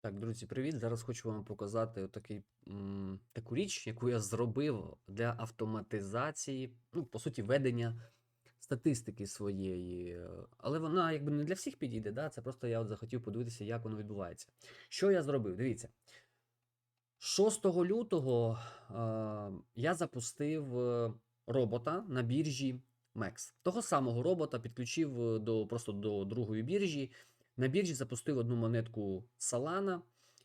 Так, друзі, привіт! Зараз хочу вам показати такий, м, таку річ, яку я зробив для автоматизації, ну, по суті, ведення статистики своєї. Е, Але вона якби не для всіх підійде, да? Це просто я от захотів подивитися, як воно відбувається. Що я зробив? Дивіться. 6 лютого е, я запустив е, робота на біржі MEX. Того самого робота підключив е, до, просто до другої біржі. На біржі запустив одну монетку Solana,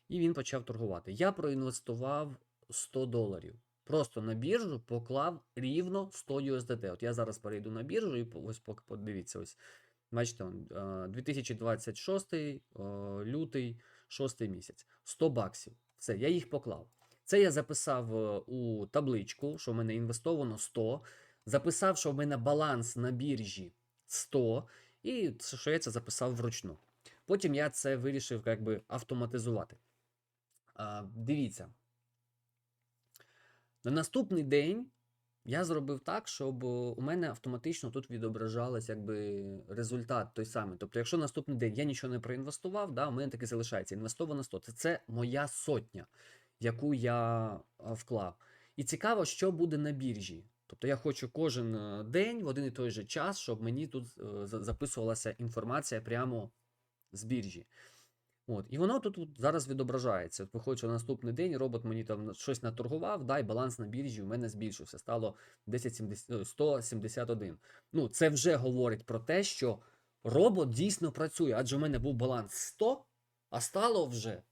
і він почав торгувати. Я проінвестував 100 доларів. Просто на біржу поклав рівно 100 USDT. От я зараз перейду на біржу і ось поки подивіться. Ось. Бачите, е, 2026 е, лютий, 6 місяць. 100 баксів. Все, я їх поклав. Це я записав е, у табличку, що в мене інвестовано 100. Записав, що в мене баланс на біржі 100. І що я це записав вручну. Потім я це вирішив як би, автоматизувати. А, дивіться. На наступний день я зробив так, щоб у мене автоматично тут відображалось якби, результат той самий. Тобто, якщо наступний день я нічого не проінвестував, да, у мене таки залишається інвестовано 100. Це, це моя сотня, яку я вклав. І цікаво, що буде на біржі. Тобто я хочу кожен е, день в один і той же час, щоб мені тут е, записувалася інформація прямо з біржі. От, і воно тут, тут зараз відображається. От виходить, на наступний день робот мені там щось наторгував, да, і баланс на біржі у мене збільшився, стало 1070, е, 171. Ну, це вже говорить про те, що робот дійсно працює, адже у мене був баланс 100, а стало вже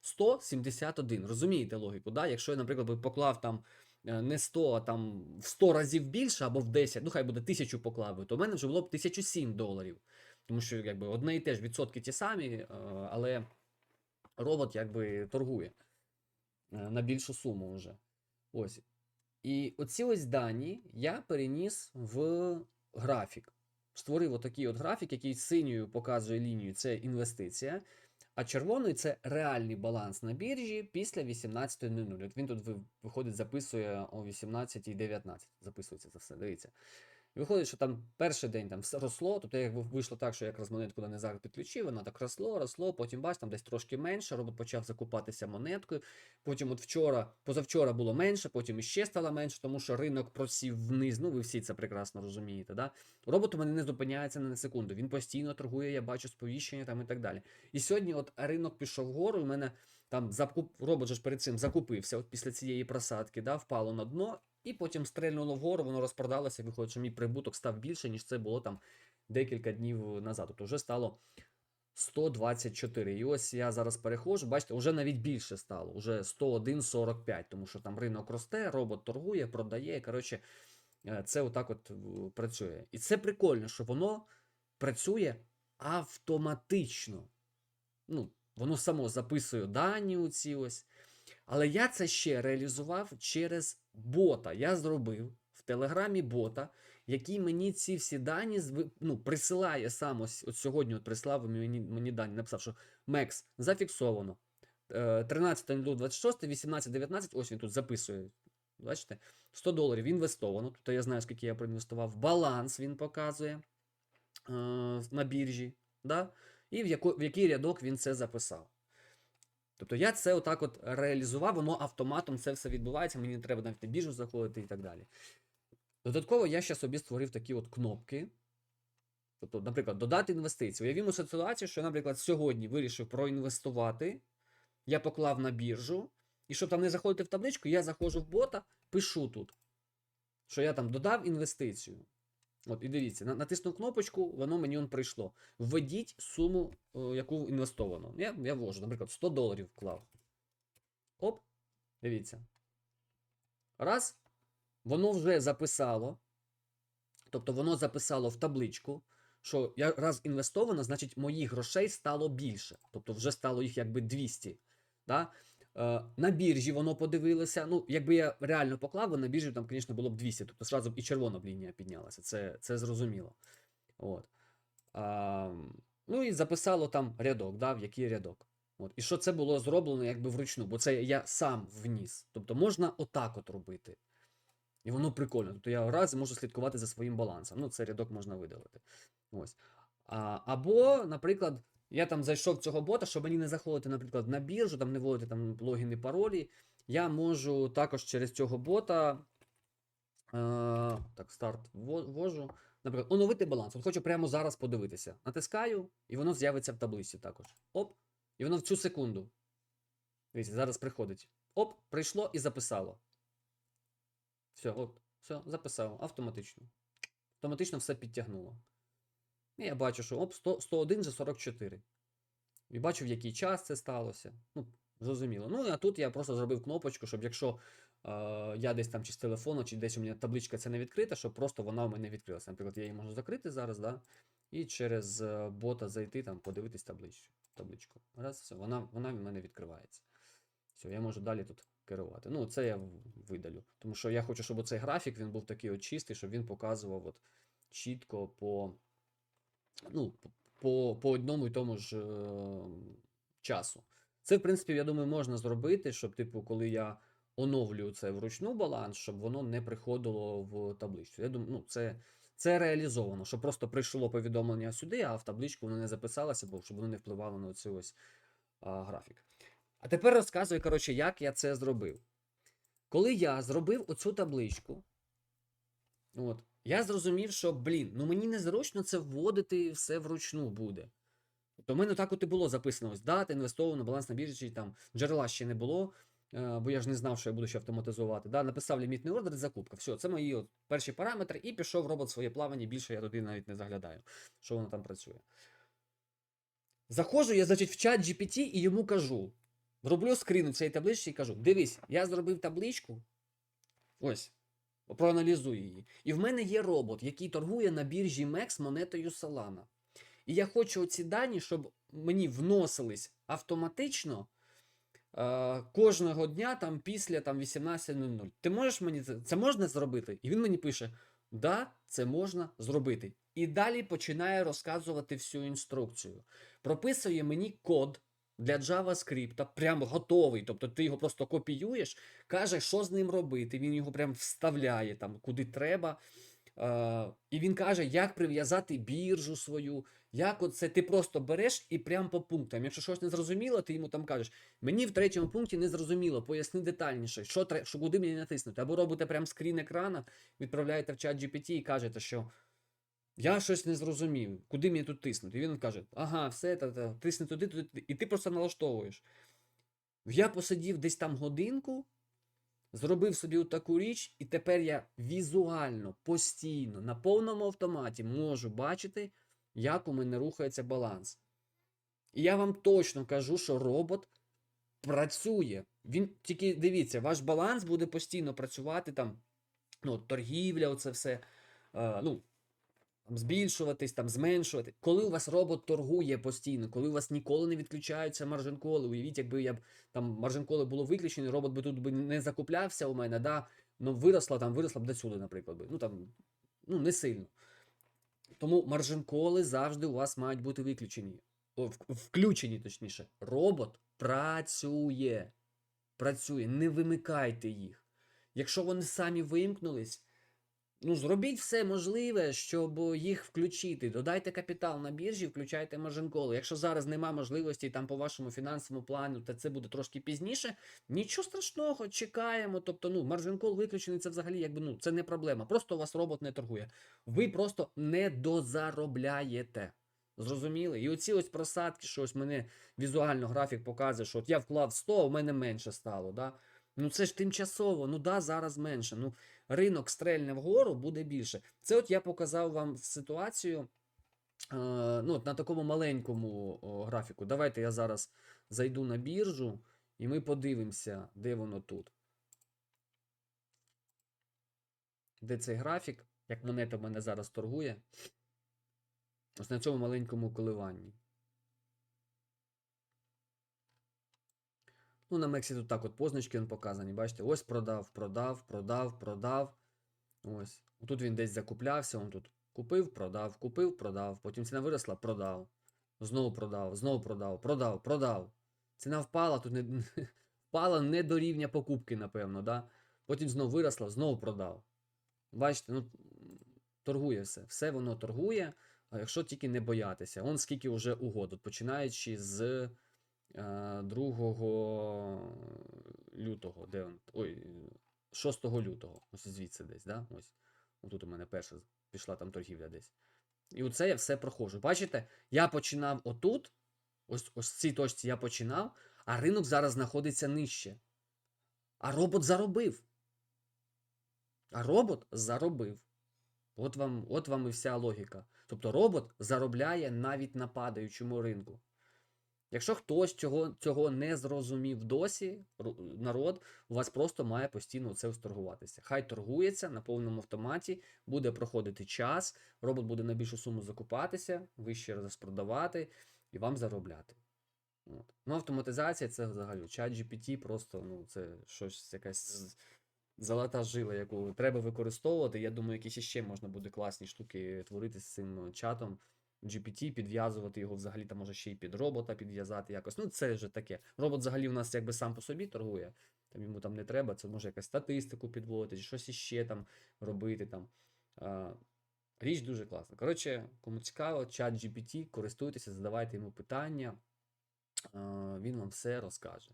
171. Розумієте логіку? Да? Якщо я, наприклад, поклав там е, не 100, а там в 100 разів більше або в 10, ну хай буде 1000 поклав, то в мене вже було б 1007 доларів. Тому що якби одне і те ж відсотки ті самі, е, але робот якби торгує е, на більшу суму вже. Ось. І оці ось дані я переніс в графік. Створив отакий от графік, який синьою показує лінію це інвестиція, а червоною це реальний баланс на біржі після 18.00. От він тут виходить, записує о 18.19. Записується це все, дивіться. І виходить, що там перший день там все росло, тобто як вийшло так, що якраз монетку на Незар підключив, вона так росло, росло, потім бач, там десь трошки менше, робот почав закупатися монеткою. Потім от вчора, позавчора було менше, потім іще стало менше, тому що ринок просів вниз. Ну, ви всі це прекрасно розумієте. Да? Робот у мене не зупиняється на секунду. Він постійно торгує, я бачу сповіщення там і так далі. І сьогодні от ринок пішов вгору, і в мене там закуп... робот же ж перед цим закупився от після цієї просадки, да, впало на дно, і потім стрельнуло вгору, воно розпродалося, виходить, що мій прибуток став більше, ніж це було там декілька днів назад. Тобто вже стало 124. І ось я зараз переходжу, бачите, вже навіть більше стало, вже 101,45, тому що там ринок росте, робот торгує, продає. Коротше, е, це отак от е, працює. І це прикольно, що воно працює автоматично. Ну, воно само записує дані у ці ось. Але я це ще реалізував через бота. Я зробив в Телеграмі бота, який мені ці всі дані ну, присилає сам ось, от сьогодні от прислав мені, мені дані. Написав, що Мекс зафіксовано. Е, 13.26, 18.19, ось він тут записує. Бачите? 100 доларів інвестовано. Тобто я знаю, скільки я проінвестував. Баланс він показує е, на біржі. Да? І в, яко, в який рядок він це записав. Тобто я це отак от реалізував, воно автоматом це все відбувається, мені не треба навіть на біржу заходити і так далі. Додатково я ще собі створив такі от кнопки. Тобто, наприклад, додати інвестиції. Уявімо ситуацію, що я, наприклад, сьогодні вирішив проінвестувати, я поклав на біржу, і щоб там не заходити в табличку, я заходжу в бота, пишу тут, що я там додав інвестицію. От, і дивіться, на- натиснув кнопочку, воно мені он прийшло. Введіть суму, е, яку інвестовано. Я, я ввожу, наприклад, 100 доларів вклав. Оп, дивіться. Раз, воно вже записало. Тобто воно записало в табличку, що я раз інвестовано, значить моїх грошей стало більше. Тобто вже стало їх якби 200. Да? Е, на біржі воно подивилося. Ну, якби я реально поклав, на біржі там, звісно, було б 200. Тобто зразу і червона б лінія піднялася. Це, це зрозуміло. От. А, ну і записало там рядок, да, в який рядок. От. І що це було зроблено якби вручну, бо це я сам вніс. Тобто можна отак от робити. І воно прикольно. Тобто я раз можу слідкувати за своїм балансом. Ну, цей рядок можна видалити. Ось. А, або, наприклад, я там зайшов цього бота, щоб мені не заходити, наприклад, на біржу, там не вводити там логіни, паролі. Я можу також через цього бота. Е, так, старт во- ввожу. Наприклад, оновити баланс. От хочу прямо зараз подивитися. Натискаю, і воно з'явиться в таблиці також. Оп. І воно в цю секунду. Дивіться, зараз приходить. Оп, прийшло і записало. Все, от, все, записав автоматично. Автоматично все підтягнуло. І я бачу, що оп, 100, 101 же 44. І бачу, в який час це сталося. Ну, зрозуміло. Ну, а тут я просто зробив кнопочку, щоб якщо е, я десь там чи з телефону, чи десь у мене табличка ця не відкрита, щоб просто вона у мене відкрилася. Наприклад, я її можу закрити зараз, да? і через е, бота зайти, там, подивитись табличку. табличку. Раз, все, вона, вона в мене відкривається. Все, я можу далі тут керувати. Ну, це я видалю. Тому що я хочу, щоб оцей графік він був такий от чистий, щоб він показував от чітко по, ну, по, по одному і тому ж е, часу. Це, в принципі, я думаю, можна зробити, щоб, типу, коли я оновлюю це вручну баланс, щоб воно не приходило в табличку. Я думаю, ну, це, це реалізовано, щоб просто прийшло повідомлення сюди, а в табличку воно не записалося, бо щоб воно не впливало на цей ось а, графік. А тепер розказую, коротше, як я це зробив. Коли я зробив оцю табличку, от, я зрозумів, що, блін, ну мені незручно це вводити все вручну буде. То в мене так от і було записано: ось дата, інвестовано, баланс на біржі, там джерела ще не було, е, бо я ж не знав, що я буду ще автоматизувати. Да, написав лімітний ордер закупка. Все, це мої от перші параметри, і пішов робот своє плавання. Більше я туди навіть не заглядаю, що воно там працює. Заходжу я, значить, в чат GPT і йому кажу: роблю скрін цієї таблички і кажу: дивись, я зробив табличку. Ось. Проаналізуй її. І в мене є робот, який торгує на біржі MEX монетою Solana. І я хочу ці дані, щоб мені вносились автоматично е, кожного дня там, після там, 18.00. Ти можеш мені це, це можна зробити? І він мені пише: Да, це можна зробити. І далі починає розказувати всю інструкцію. Прописує мені код для JavaScript, прям готовий. Тобто ти його просто копіюєш, каже, що з ним робити. Він його прям вставляє там, куди треба. Е, і він каже, як прив'язати біржу свою, як оце ти просто береш і прям по пунктам. Якщо щось не зрозуміло, ти йому там кажеш, мені в третьому пункті не зрозуміло, поясни детальніше, що, що куди мені натиснути. Або робите прям скрін екрана, відправляєте в чат GPT і кажете, що я щось не зрозумів, куди мені тут тиснути. І він каже, ага, все, та, та, тисни туди, туди. І ти просто налаштовуєш. Я посидів десь там годинку, зробив собі таку річ, і тепер я візуально, постійно, на повному автоматі можу бачити, як у мене рухається баланс. І я вам точно кажу, що робот працює. Він тільки дивіться, ваш баланс буде постійно працювати там, ну, торгівля, оце все. Е, ну, там, збільшуватись, там, зменшувати. Коли у вас робот торгує постійно, коли у вас ніколи не відключаються маржин-коли, уявіть, якби я б там маржин-коли було виключено, робот би тут би не закуплявся у мене, да, ну виросла там, виросла б до сюди, наприклад. Би. Ну там, ну не сильно. Тому маржин-коли завжди у вас мають бути виключені. О, включені, точніше. Робот працює. Працює. Не вимикайте їх. Якщо вони самі вимкнулись, ну, зробіть все можливе, щоб їх включити. Додайте капітал на біржі, включайте маржин-коли. Якщо зараз нема можливості там по вашому фінансовому плану, та це буде трошки пізніше, нічого страшного, чекаємо. Тобто, ну, маржин-кол виключений, це взагалі якби ну, це не проблема. Просто у вас робот не торгує. Ви просто не дозаробляєте. Зрозуміли? І оці ось просадки, що ось мене візуально графік показує, що от я вклав 100, а в мене менше стало. Да? Ну це ж тимчасово, ну да, зараз менше. Ну, ринок стрельне вгору, буде більше. Це от я показав вам ситуацію е, ну, от на такому маленькому графіку. Давайте я зараз зайду на біржу і ми подивимося, де воно тут. Де цей графік, як монета в мене зараз торгує. Ось на цьому маленькому коливанні. Ну, на Мексі тут так от позначки він показані. Бачите, ось продав, продав, продав, продав. Ось. Тут він десь закуплявся, он тут купив, продав, купив, продав. Потім ціна виросла, продав. Знову продав, знову продав, продав, продав. Ціна впала, тут не впала не до рівня покупки, напевно, да? Потім знову виросла, знову продав. Бачите, ну торгує все. Все воно торгує. А якщо тільки не боятися, он скільки вже угод, от починаючи з 2 лютого, де он? Ой, 6 лютого, ось звідси десь, да? Ось. Тут у мене перша пішла там торгівля десь. І оце я все проходжу. Бачите, я починав отут, ось, ось в цій точці я починав, а ринок зараз знаходиться нижче. А робот заробив. А робот заробив. От вам, от вам і вся логіка. Тобто робот заробляє навіть на падаючому ринку. Якщо хтось цього, цього не зрозумів досі, народ, у вас просто має постійно це торгуватися. Хай торгується на повному автоматі, буде проходити час, робот буде на більшу суму закупатися, ви ще раз продавати і вам заробляти. От. Ну, автоматизація це взагалі чат GPT просто ну, це щось якась золота жила, яку треба використовувати. Я думаю, якісь ще можна буде класні штуки творити з цим чатом. GPT, підв'язувати його взагалі там може ще й під робота підв'язати якось. Ну, це вже таке. Робот взагалі в нас якби сам по собі торгує, там йому там не треба, це може якась статистику підводити, чи щось іще там робити. Там. А, річ дуже класна. Коротше, кому цікаво, чат GPT, користуйтеся, задавайте йому питання, а, він вам все розкаже.